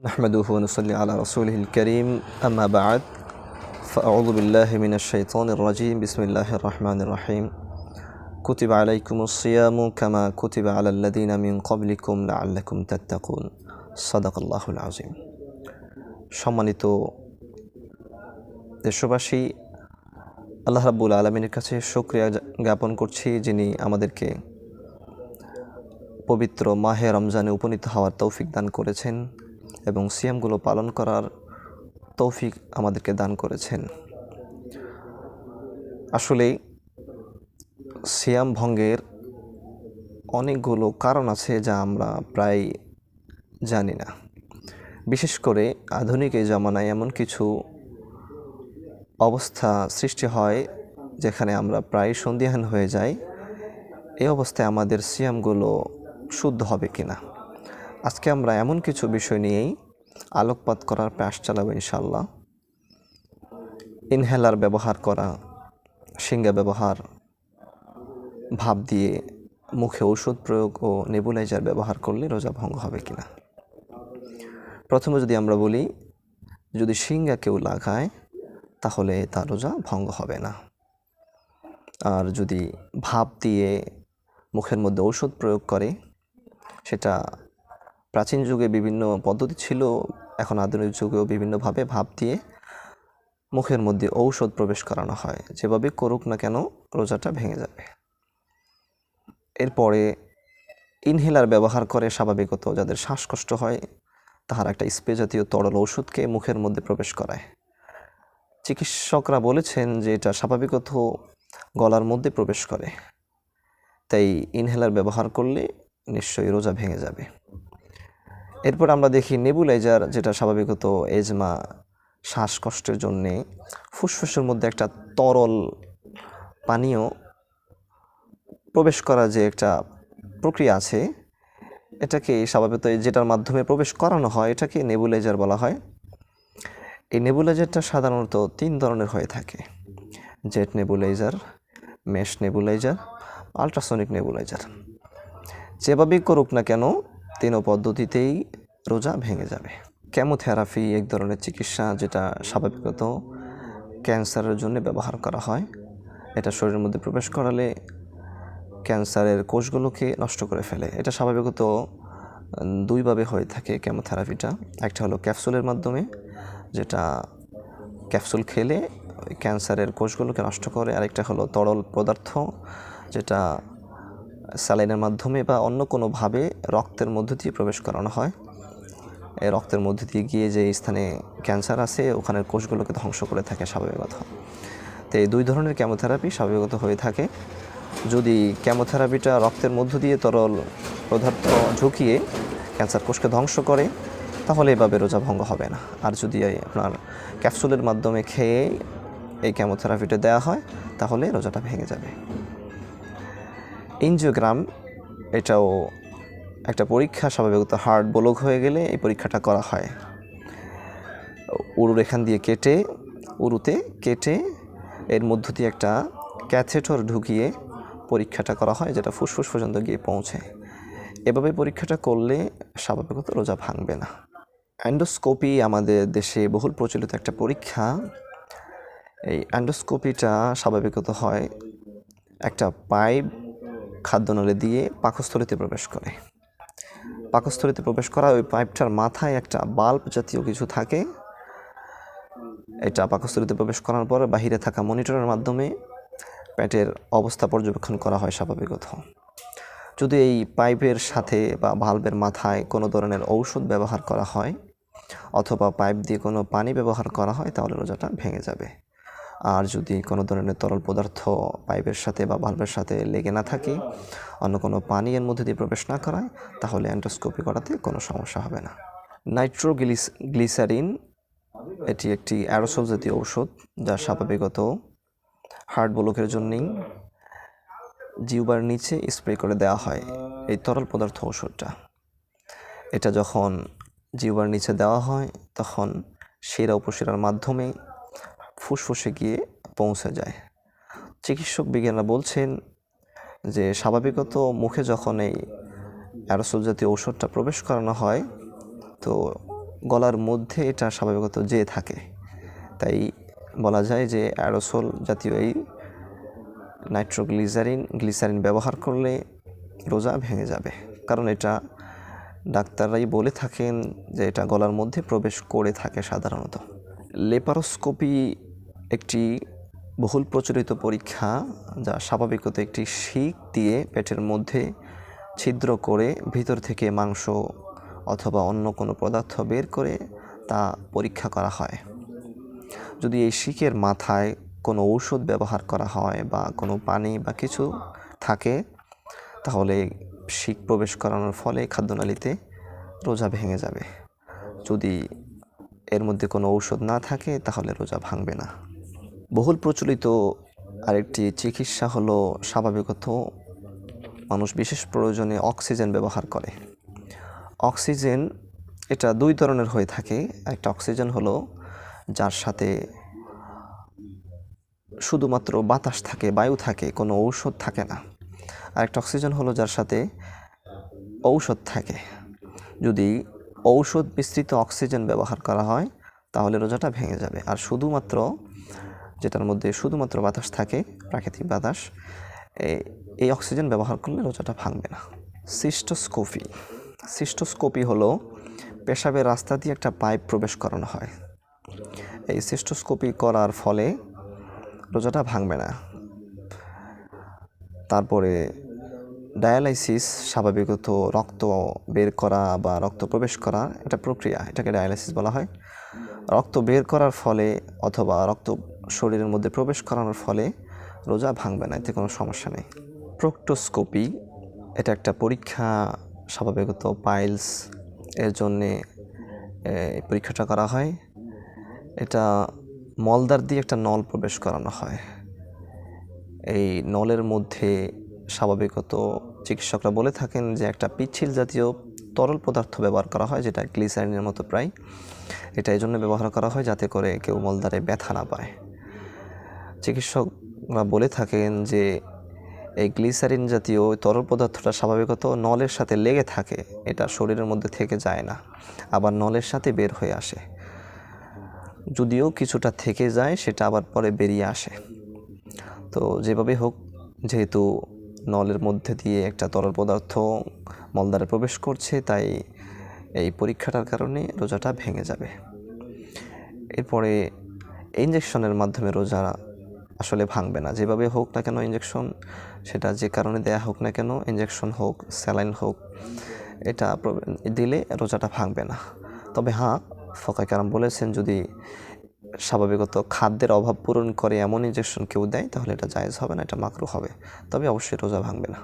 نحمده ونصلي على رسوله الكريم أما بعد فأعوذ بالله من الشيطان الرجيم بسم الله الرحمن الرحيم كتب عليكم الصيام كما كتب على الذين من قبلكم لعلكم تتقون صدق الله العظيم সম্মানিত দেশবাসী আল্লাহ রাব্বুল আলমিনের কাছে শুক্রিয়া জ্ঞাপন করছি যিনি আমাদেরকে পবিত্র মাহে রমজানে উপনীত হওয়ার তৌফিক দান করেছেন এবং সিয়ামগুলো পালন করার তৌফিক আমাদেরকে দান করেছেন। আসলে সিয়াম ভঙ্গের অনেকগুলো কারণ আছে যা আমরা প্রায় জানি না। বিশেষ করে আধুনিক এই জমানায় এমন কিছু অবস্থা সৃষ্টি হয় যেখানে আমরা প্রায় সন্দিহান হয়ে যাই এই অবস্থায় আমাদের সিয়ামগুলো শুদ্ধ হবে কিনা। আজকে আমরা এমন কিছু বিষয় নিয়েই আলোকপাত করার প্রয়াস চালাবো ইনশাল্লাহ ইনহেলার ব্যবহার করা, সিঙ্গা ব্যবহার ভাব দিয়ে মুখে ওষুধ প্রয়োগ ও নেবুলাইজার ব্যবহার করলে রোজা ভঙ্গ হবে কিনা। প্রথমে যদি আমরা বলি, যদি সিঙ্গা কেউ লাগায়, তাহলে তার রোজা ভঙ্গ হবে না। আর যদি ভাব দিয়ে মুখের মধ্যে ঔষধ প্রয়োগ করে, সেটা প্রাচীন যুগে বিভিন্ন পদ্ধতি ছিল, এখন আধুনিক যুগেও বিভিন্নভাবে ভাব দিয়ে মুখের মধ্যে ঔষধ প্রবেশ করানো হয়। যেভাবে করুক না কেন রোজাটা ভেঙে যাবে। এরপরে ইনহেলার ব্যবহার করে স্বাভাবিকত যাদের শ্বাসকষ্ট হয়, তাহার একটা স্প্রে জাতীয় তরল ওষুধকে মুখের মধ্যে প্রবেশ করায়। চিকিৎসকরা বলেছেন যে এটা স্বাভাবিকত গলার মধ্যে প্রবেশ করে। তাই ইনহেলার ব্যবহার করলে নিশ্চয়ই রোজা ভেঙে যাবে। এরপর আমরা দেখি নেবুলাইজার, যেটা স্বাভাবিকত এজমা শ্বাসকষ্টের জন্যে। ফুসফুসের মধ্যে একটা তরল পানীয় প্রবেশ করা যে একটা প্রক্রিয়া আছে, এটাকে স্বাভাবিকত যেটার মাধ্যমে প্রবেশ করানো হয়, এটাকে নেবুলাইজার বলা হয়। এই নেবুলাইজারটা সাধারণত তিন ধরনের হয়ে থাকে। Jet nebuliser, mesh nebuliser, ultrasonic nebuliser. যেভাবেই করুক না কেন তিনও পদ্ধতিতেই রোজা ভেঙে যাবে। কেমোথেরাপি এক ধরনের চিকিৎসা যেটা স্বাভাবিকত ক্যান্সারের জন্য ব্যবহার করা হয়। এটা শরীরের মধ্যে প্রবেশ করালে ক্যান্সারের কোষগুলোকে নষ্ট করে ফেলে। এটা স্বাভাবিকত দুইভাবে হয়ে থাকে কেমোথেরাপিটা। একটা হলো ক্যাপসুলের মাধ্যমে, যেটা ক্যাপসুল খেলে ক্যান্সারের কোষগুলোকে নষ্ট করে। আরেকটা হলো তরল পদার্থ, যেটা স্যালাইনের মাধ্যমে বা অন্য কোনোভাবে রক্তের মধ্য দিয়ে প্রবেশ করানো হয়। এই রক্তের মধ্য দিয়ে গিয়ে যে স্থানে ক্যান্সার আছে, ওখানের কোষগুলোকে ধ্বংস করে থাকে স্বাভাবিকত। তো এই দুই ধরনের ক্যামোথেরাপি স্বাভাবিকত হয়ে থাকে। যদি ক্যামোথেরাপিটা রক্তের মধ্য দিয়ে তরল পদার্থ ঝুঁকিয়ে ক্যান্সার কোষকে ধ্বংস করে, তাহলে এভাবে রোজা ভঙ্গ হবে না। আর যদি আপনার ক্যাপসুলের মাধ্যমে খেয়ে এই কেমোথেরাপিটা দেওয়া হয়, তাহলে রোজাটা ভেঙে যাবে। এনজিওগ্রাম, এটাও একটা পরীক্ষা, স্বাভাবিকত হার্ট ব্লক হয়ে গেলে এই পরীক্ষাটা করা হয়। উরুর এখান দিয়ে কেটে, উরুতে কেটে এর মধ্য দিয়ে একটা ক্যাথেটর ঢুকিয়ে পরীক্ষাটা করা হয়, যেটা ফুসফুস পর্যন্ত গিয়ে পৌঁছে। এভাবে পরীক্ষাটা করলে স্বাভাবিকত রোজা ভাঙবে না। অ্যান্ডোস্কোপি আমাদের দেশে বহুল প্রচলিত একটা পরীক্ষা। এই অ্যান্ডোস্কোপিটা স্বাভাবিকত হয় একটা পাইপ খাদ্যনালে দিয়ে পাকস্থলিতে প্রবেশ করে। পাকস্থলিতে প্রবেশ করা ওই পাইপটার মাথায় একটা বাল্ব জাতীয় কিছু থাকে। এটা পাকস্থলিতে প্রবেশ করার পর বাহিরে থাকা মনিটরের মাধ্যমে পেটের অবস্থা পর্যবেক্ষণ করা হয় স্বাভাবিকত। যদি এই পাইপের সাথে বা ভাল্বের মাথায় কোনো ধরনের ঔষধ ব্যবহার করা হয়, অথবা পাইপ দিয়ে কোনো পানি ব্যবহার করা হয়, তাহলে রোজাটা ভেঙে যাবে। আর যদি কোনো ধরনের তরল পদার্থ পাইপের সাথে বা ভাল্বের সাথে লেগে না থাকে, অন্য কোনো পানি এর মধ্যে দিয়ে প্রবেশ না করায়, তাহলে অ্যান্ডোস্কোপি করাতে কোনো সমস্যা হবে না। নাইট্রোগ্লিস গ্লিসারিন এটি একটি অ্যারোসল জাতীয় ঔষধ যা স্বাভাবিকত হার্ট ব্লকের জন্যেই জিউবার নিচে স্প্রে করে দেওয়া হয় এই তরল পদার্থ ওষুধটা এটা যখন জিউবার নিচে দেওয়া হয়, তখন শিরা উপশিরার মাধ্যমে ফুসফুসে গিয়ে পৌঁছে যায়। চিকিৎসক বিজ্ঞানরা বলছেন যে স্বাভাবিকত মুখে যখন এই অ্যারোসল জাতীয় ঔষধটা প্রবেশ করানো হয়, তো গলার মধ্যে এটা স্বাভাবিকত যেয়ে থাকে। তাই বলা যায় যে অ্যারোসোল জাতীয় এই নাইট্রোগ্লিজারিন গ্লিসারিন ব্যবহার করলে রোজা ভেঙে যাবে। কারণ এটা ডাক্তাররাই বলে থাকেন যে এটা গলার মধ্যে প্রবেশ করে থাকে সাধারণত। লেপারোস্কোপি একটি বহুল প্রচলিত পরীক্ষা যা স্বাভাবিকত একটি শিক দিয়ে পেটের মধ্যে ছিদ্র করে ভিতর থেকে মাংস অথবা অন্য কোনো পদার্থ বের করে তা পরীক্ষা করা হয়। যদি এই শিকের মাথায় কোনো ঔষধ ব্যবহার করা হয় বা কোনো পানি বা কিছু থাকে, তাহলে শিক প্রবেশ করানোর ফলে খাদ্যনালীতে রোজা ভেঙে যাবে। যদি এর মধ্যে কোনো ঔষধ না থাকে, তাহলে রোজা ভাঙবে না। বহুল প্রচলিত আরেকটি চিকিৎসা হলো স্বাভাবিকত মানুষ বিশেষ প্রয়োজনে অক্সিজেন ব্যবহার করে। অক্সিজেন এটা দুই ধরনের হয়ে থাকে। একটা অক্সিজেন হলো যার সাথে শুধুমাত্র বাতাস থাকে, বায়ু থাকে, কোনো ঔষধ থাকে না। আর একটা অক্সিজেন হলো যার সাথে ঔষধ থাকে। যদি ঔষধ মিশ্রিত অক্সিজেন ব্যবহার করা হয়, তাহলে রোজাটা ভেঙে যাবে। আর শুধুমাত্র যেটার মধ্যে শুধুমাত্র বাতাস থাকে, প্রাকৃতিক বাতাস এই অক্সিজেন ব্যবহার করলে রোজাটা ভাঙবে না। সিস্টোস্কোপি। সিস্টোস্কোপি হলো পেশাবের রাস্তা দিয়ে একটা পাইপ প্রবেশ করানো হয়। এই সিস্টোস্কোপি করার ফলে রোজাটা ভাঙবে না। তারপরে ডায়ালাইসিস, স্বাভাবিকত রক্ত বের করা বা রক্ত প্রবেশ করা, এটা প্রক্রিয়া, এটাকে ডায়ালাইসিস বলা হয়। রক্ত বের করার ফলে অথবা রক্ত শরীরের মধ্যে প্রবেশ করানোর ফলে রোজা ভাঙবে না, এতে কোনো সমস্যা নেই। প্রোক্টোস্কোপি, এটা একটা পরীক্ষা, স্বাভাবিকত পাইলস এর জন্যে পরীক্ষাটা করা হয়। এটা মলদার দিয়ে একটা নল প্রবেশ করানো হয়। এই নলের মধ্যে স্বাভাবিকত চিকিৎসকরা বলে থাকেন যে একটা পিচ্ছিল জাতীয় তরল পদার্থ ব্যবহার করা হয়, যেটা গ্লিসারিনের মতো প্রায়। এটা এই জন্য ব্যবহার করা হয় যাতে করে কেউ মলদারে ব্যথা না পায়। চিকিৎসকরা বলে থাকেন যে, এই গ্লিসারিন জাতীয় তরল পদার্থটা স্বাভাবিকত নলের সাথে লেগে থাকে। এটা শরীরের মধ্যে থেকে যায় না, আবার নলের সাথে বের হয়ে আসে। যদিও কিছুটা থেকে যায়, সেটা আবার পরে বেরিয়ে আসে। তো যেভাবে হোক, যেহেতু নলের মধ্যে দিয়ে একটা তরল পদার্থ মলদ্বারে প্রবেশ করছে, তাই এই পরীক্ষাটার কারণে রোজাটা ভেঙে যাবে। এরপরে ইঞ্জেকশনের মাধ্যমে রোজা আসলে ভাঙবে না। যেভাবে হোক না কেন ইঞ্জেকশন সেটা যে কারণে দেয়া হোক না কেন ইঞ্জেকশন হোক স্যালাইন হোক, এটা দিলে রোজাটা ভাঙবে না। তবে হ্যাঁ ফকাই কারাম বলেছেন, যদি স্বাভাবিকত খাদ্যের অভাব পূরণ করে এমন ইঞ্জেকশন কেউ দেয়, তাহলে এটা জায়েজ হবে না, এটা মাকরু হবে। তবে অবশ্যই রোজা ভাঙবে না।